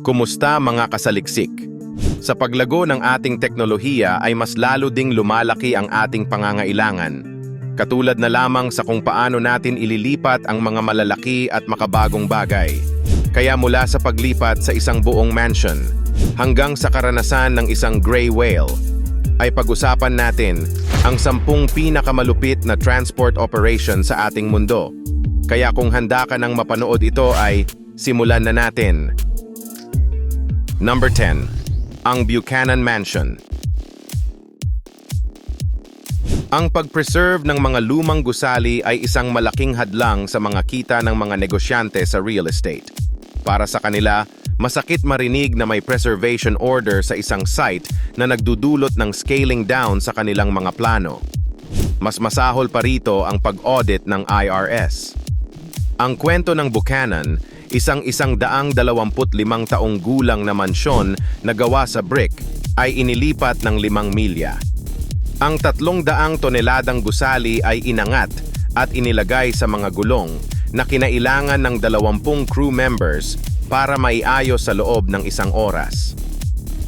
Kumusta mga kasaliksik? Sa paglago ng ating teknolohiya ay mas lalo ding lumalaki ang ating pangangailangan. Katulad na lamang sa kung paano natin ililipat ang mga malalaki at makabagong bagay. Kaya mula sa paglipat sa isang buong mansion hanggang sa karanasan ng isang gray whale, ay pag-usapan natin ang sampung pinakamalupit na transport operation sa ating mundo. Kaya kung handa ka nang mapanood ito ay simulan na natin. Number 10. Ang Buchanan Mansion. Ang pag-preserve ng mga lumang gusali ay isang malaking hadlang sa mga kita ng mga negosyante sa real estate. Para sa kanila, masakit marinig na may preservation order sa isang site na nagdudulot ng scaling down sa kanilang mga plano. Mas masahol pa rito ang pag-audit ng IRS. Ang kwento ng Buchanan, isang isang daang dalawamput limang taong gulang na mansyon na gawa sa brick, ay inilipat ng limang milya. Ang tatlong daang toneladang gusali ay inangat at inilagay sa mga gulong na kinailangan ng dalawampung crew members para maiayos sa loob ng isang oras.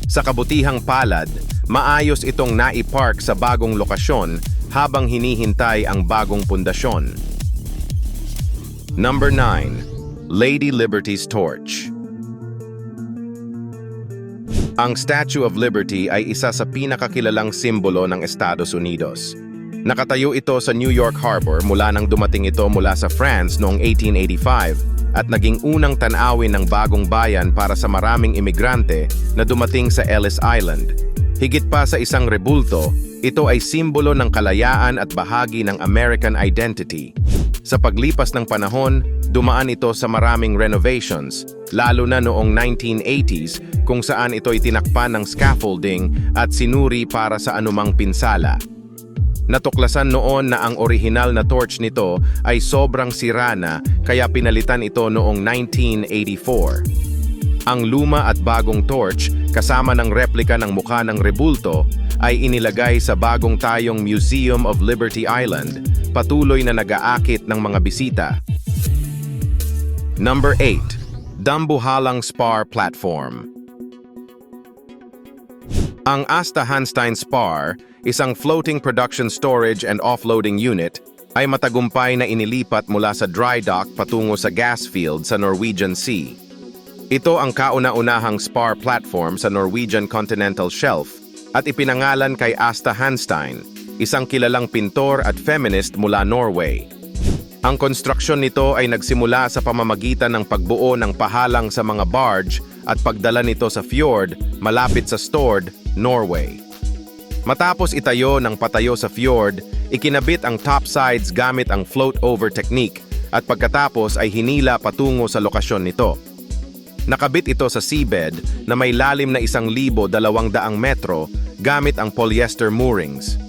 Sa kabutihang palad, maayos itong naipark sa bagong lokasyon habang hinihintay ang bagong pundasyon. Number 9. Lady Liberty's Torch Ang Statue of Liberty ay isa sa pinakakilalang simbolo ng Estados Unidos. Nakatayo ito sa New York Harbor mula nang dumating ito mula sa France noong 1885 at naging unang tanawin ng bagong bayan para sa maraming imigrante na dumating sa Ellis Island. Higit pa sa isang rebulto, ito ay simbolo ng kalayaan at bahagi ng American identity. Sa paglipas ng panahon, dumaan ito sa maraming renovations, lalo na noong 1980s kung saan ito itinakpan ng scaffolding at sinuri para sa anumang pinsala. Natuklasan noon na ang orihinal na torch nito ay sobrang sira na kaya pinalitan ito noong 1984. Ang luma at bagong torch kasama ng replika ng mukha ng rebulto ay inilagay sa bagong tayong Museum of Liberty Island, patuloy na nag-aakit ng mga bisita. Number 8. Dambuhalang Spar Platform Ang Asta Hanstein Spar, isang floating production storage and offloading unit, ay matagumpay na inilipat mula sa dry dock patungo sa gas field sa Norwegian Sea. Ito ang kauna-unahang spar platform sa Norwegian Continental Shelf at ipinangalan kay Asta Hanstein, isang kilalang pintor at feminist mula Norway. Ang konstruksyon nito ay nagsimula sa pamamagitan ng pagbuo ng pahalang sa mga barge at pagdala nito sa fjord malapit sa Stord, Norway. Matapos itayo ng patayo sa fjord, ikinabit ang topsides gamit ang float-over technique at pagkatapos ay hinila patungo sa lokasyon nito. Nakabit ito sa seabed na may lalim na isang libo dalawang daang metro gamit ang polyester moorings.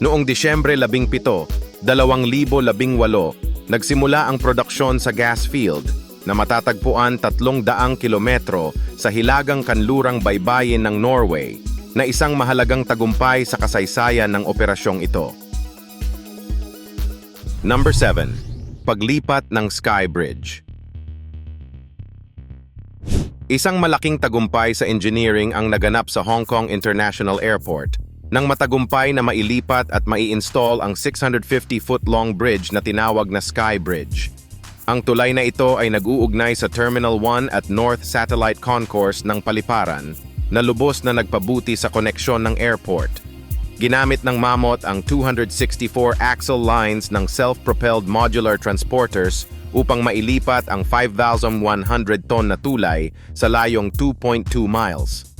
Noong Disyembre 17, 2018, nagsimula ang produksyon sa gas field na matatagpuan 300 kilometro sa hilagang kanlurang baybayin ng Norway na isang mahalagang tagumpay sa kasaysayan ng operasyong ito. Number 7. Paglipat ng Sky Bridge Isang malaking tagumpay sa engineering ang naganap sa Hong Kong International Airport nang matagumpay na mailipat at mai-install ang 650-foot-long bridge na tinawag na Sky Bridge. Ang tulay na ito ay nag-uugnay sa Terminal 1 at North Satellite Concourse ng Paliparan na lubos na nagpabuti sa koneksyon ng airport. Ginamit ng Mammoth ang 264 axle lines ng self-propelled modular transporters upang mailipat ang 5,100 ton na tulay sa layong 2.2 miles.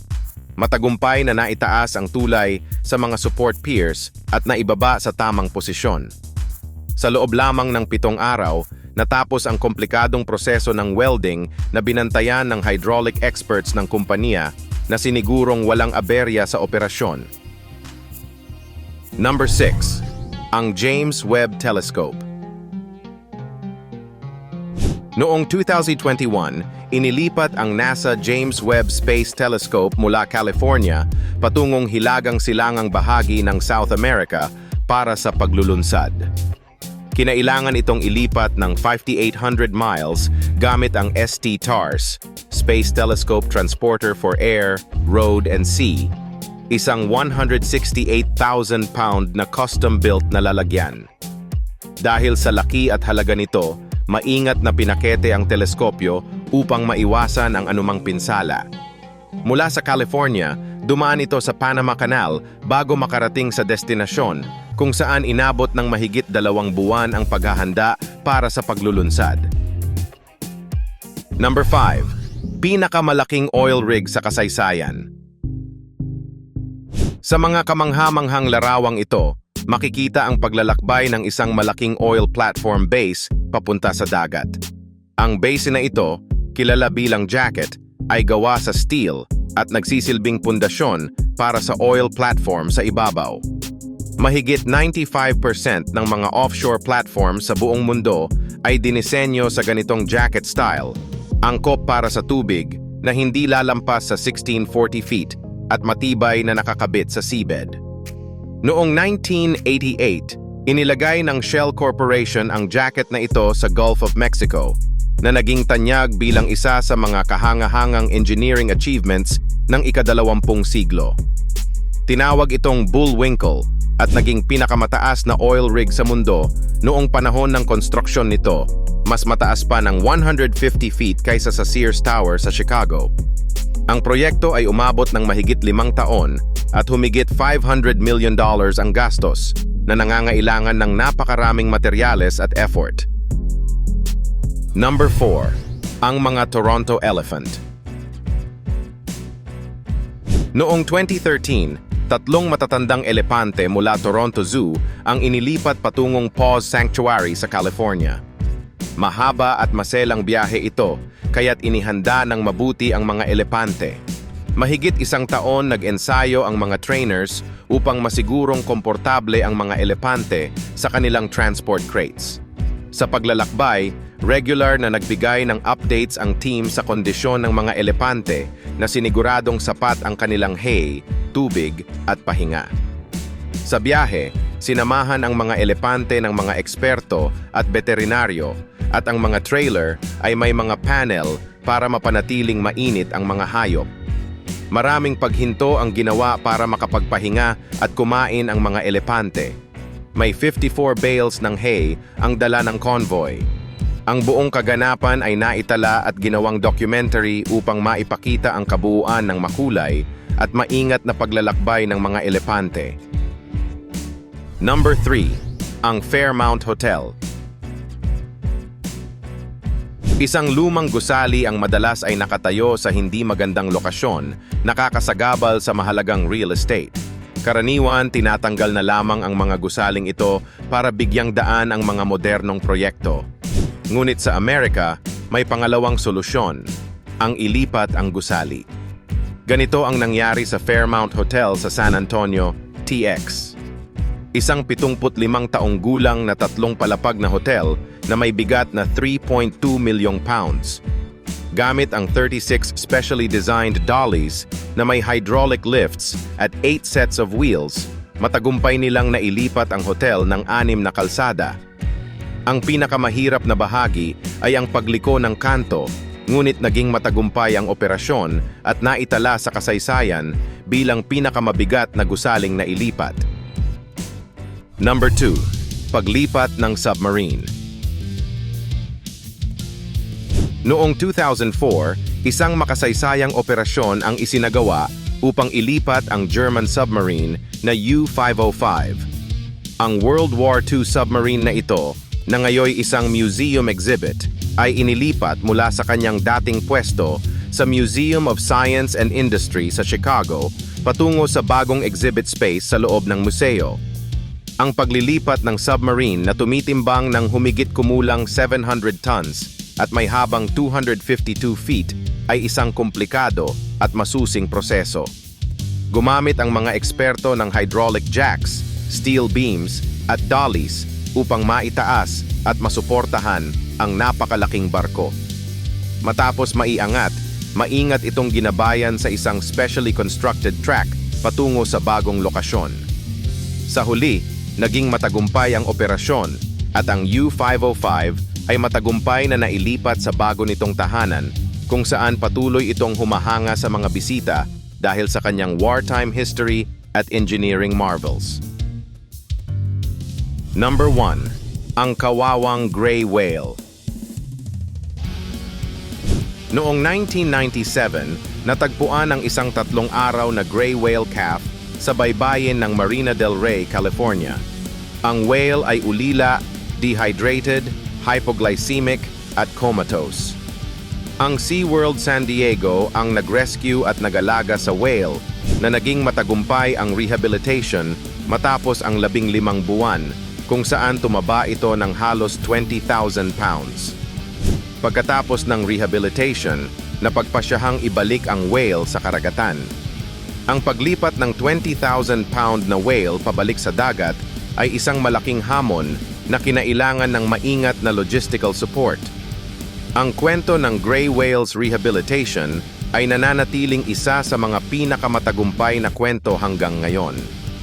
Matagumpay na naitaas ang tulay sa mga support piers at naibaba sa tamang posisyon. Sa loob lamang ng pitong araw, natapos ang komplikadong proseso ng welding na binantayan ng hydraulic experts ng kumpanya na sinigurong walang aberya sa operasyon. Number 6. Ang James Webb Telescope Noong 2021, inilipat ang NASA James Webb Space Telescope mula California patungong hilagang silangang bahagi ng South America para sa paglulunsad. kinailangan itong ilipat ng 5,800 miles gamit ang ST-TARS, Space Telescope Transporter for Air, Road and Sea, isang 168,000 pound na custom-built na lalagyan. Dahil sa laki at halaga nito, maingat na pinakete ang teleskopyo upang maiwasan ang anumang pinsala. Mula sa California, dumaan ito sa Panama Canal bago makarating sa destinasyon kung saan inabot ng mahigit dalawang buwan ang paghahanda para sa paglulunsad. Number 5. Pinakamalaking oil rig sa kasaysayan. Sa mga kamanghamanghang larawang ito, makikita ang paglalakbay ng isang malaking oil platform base papunta sa dagat. Ang base na ito, kilala bilang jacket, ay gawa sa steel at nagsisilbing pundasyon para sa oil platform sa ibabaw. Mahigit 95% ng mga offshore platforms sa buong mundo ay dinisenyo sa ganitong jacket style, angkop para sa tubig na hindi lalampas sa 1640 feet at matibay na nakakabit sa seabed. Noong 1988, inilagay ng Shell Corporation ang jacket na ito sa Gulf of Mexico na naging tanyag bilang isa sa mga kahanga-hangang engineering achievements ng ikadalawampung siglo. Tinawag itong Bullwinkle at naging pinakamataas na oil rig sa mundo noong panahon ng konstruksyon nito, mas mataas pa ng 150 feet kaysa sa Sears Tower sa Chicago. Ang proyekto ay umabot ng mahigit limang taon at humigit 500 million dollars ang gastos na nangangailangan ng napakaraming materyales at effort. Number 4. Ang mga Toronto Elephant Noong 2013, tatlong matatandang elepante mula Toronto Zoo ang inilipat patungong Paws Sanctuary sa California. Mahaba at maselang biyahe ito, kaya't inihanda ng mabuti ang mga elepante. Mahigit isang taon nag-ensayo ang mga trainers upang masigurong komportable ang mga elepante sa kanilang transport crates. Sa paglalakbay, regular na nagbigay ng updates ang team sa kondisyon ng mga elepante na siniguradong sapat ang kanilang hay, tubig at pahinga. Sa biyahe, sinamahan ang mga elepante ng mga eksperto at veterinaryo at ang mga trailer ay may mga panel para mapanatiling mainit ang mga hayop. Maraming paghinto ang ginawa para makapagpahinga at kumain ang mga elepante. May 54 bales ng hay ang dala ng convoy. Ang buong kaganapan ay naitala at ginawang documentary upang maipakita ang kabuuan ng makulay at maingat na paglalakbay ng mga elepante. Number 3. Ang Fairmount Hotel Isang lumang gusali ang madalas ay nakatayo sa hindi magandang lokasyon, nakakasagabal sa mahalagang real estate. Karaniwan, tinatanggal na lamang ang mga gusaling ito para bigyang daan ang mga modernong proyekto. Ngunit sa Amerika, may pangalawang solusyon, ang ilipat ang gusali. Ganito ang nangyari sa Fairmount Hotel sa San Antonio, TX. Isang 75 taong gulang na tatlong palapag na hotel na may bigat na 3.2 milyong pounds. Gamit ang 36 specially designed dollies na may hydraulic lifts at 8 sets of wheels, matagumpay nilang nailipat ang hotel ng anim na kalsada. Ang pinakamahirap na bahagi ay ang pagliko ng kanto, ngunit naging matagumpay ang operasyon at naitala sa kasaysayan bilang pinakamabigat na gusaling na ilipat. Number 2. Paglipat ng submarine. Noong 2004, isang makasaysayang operasyon ang isinagawa upang ilipat ang German submarine na U-505. Ang World War II submarine na ito, na ngayoy isang museum exhibit, ay inilipat mula sa kanyang dating pwesto sa Museum of Science and Industry sa Chicago patungo sa bagong exhibit space sa loob ng museo. Ang paglilipat ng submarine na tumitimbang ng humigit kumulang 700 tons at may habang 252 feet ay isang komplikado at masusing proseso. Gumamit ang mga eksperto ng hydraulic jacks, steel beams at dollies upang maitaas at masuportahan ang napakalaking barko. Matapos maiangat, maingat itong ginabayan sa isang specially constructed track patungo sa bagong lokasyon. Sa huli, naging matagumpay ang operasyon at ang U-505 ay matagumpay na nailipat sa bago nitong tahanan kung saan patuloy itong humahanga sa mga bisita dahil sa kanyang wartime history at engineering marvels. Number 1. Ang Kawawang Gray Whale Noong 1997, natagpuan ang isang tatlong araw na gray whale calf sa baybayin ng Marina del Rey, California. Ang whale ay ulila, dehydrated, hypoglycemic at comatose. Ang SeaWorld San Diego ang nag-rescue at nag-alaga sa whale na naging matagumpay ang rehabilitation matapos ang labing limang buwan kung saan tumaba ito ng halos 20,000 pounds. Pagkatapos ng rehabilitation, napagpasyahang ibalik ang whale sa karagatan. Ang paglipat ng 20,000 pound na whale pabalik sa dagat ay isang malaking hamon na kinailangan ng maingat na logistical support. Ang kwento ng gray whales rehabilitation ay nananatiling isa sa mga pinakamatagumpay na kwento hanggang ngayon.